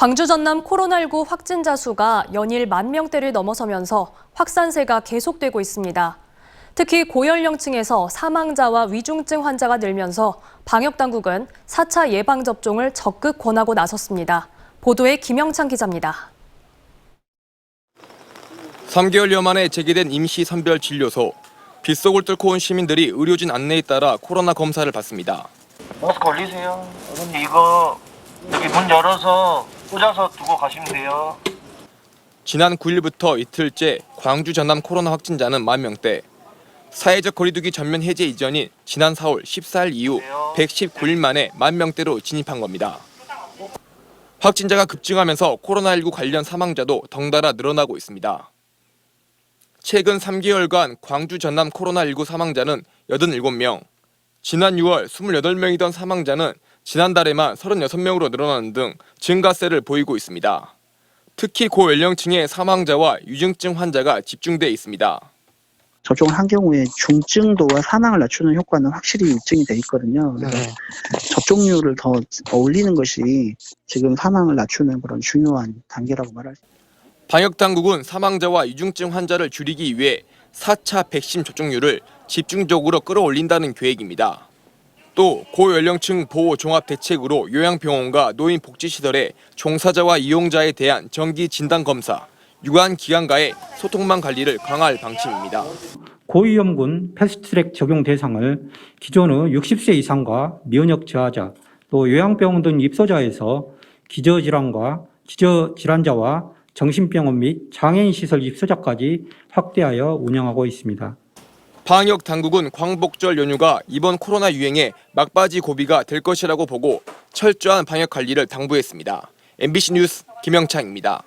광주 전남 코로나19 확진자 수가 연일 만 명대를 넘어서면서 확산세가 계속되고 있습니다. 특히 고연령층에서 사망자와 위중증 환자가 늘면서 방역 당국은 4차 예방 접종을 적극 권하고 나섰습니다. 보도에 김영창 기자입니다. 3개월여 만에 재개된 임시 선별 진료소. 빗속을 뚫고 온 시민들이 의료진 안내에 따라 코로나 검사를 받습니다. 마스크 올리세요. 어머니 이거 여기 문 열어서 꽂아서 두고 가시면 돼요. 지난 9일부터 이틀째 광주 전남 코로나 확진자는 만 명대. 사회적 거리두기 전면 해제 이전인 지난 4월 14일 이후 119일 만에 만 명대로 진입한 겁니다. 확진자가 급증하면서 코로나19 관련 사망자도 덩달아 늘어나고 있습니다. 최근 3개월간 광주 전남 코로나19 사망자는 87명, 지난 6월 28명이던 사망자는 지난달에만 36명으로 늘어나는 등 증가세를 보이고 있습니다. 특히 고연령층의 사망자와 유증증 환자가 집중돼 있습니다. 접종을 한 경우에 중증도와 사망을 낮추는 효과는 확실히 입증이 돼 있거든요. 그래서 접종률을 더 올리는 것이 지금 사망을 낮추는 그런 중요한 단계라고 말할 수 있습니다. 방역 당국은 사망자와 유증증 환자를 줄이기 위해 4차 백신 접종률을 집중적으로 끌어올린다는 계획입니다. 또 고연령층 보호 종합 대책으로 요양병원과 노인 복지시설의 종사자와 이용자에 대한 정기 진단 검사, 유관 기관과의 소통망 관리를 강화할 방침입니다. 고위험군 패스트트랙 적용 대상을 기존의 60세 이상과 면역 저하자, 또 요양병원 등 입소자에서 기저질환과 기저질환자와 정신병원 및 장애인 시설 입소자까지 확대하여 운영하고 있습니다. 방역 당국은 광복절 연휴가 이번 코로나 유행의 막바지 고비가 될 것이라고 보고 철저한 방역 관리를 당부했습니다. MBC 뉴스 김영창입니다.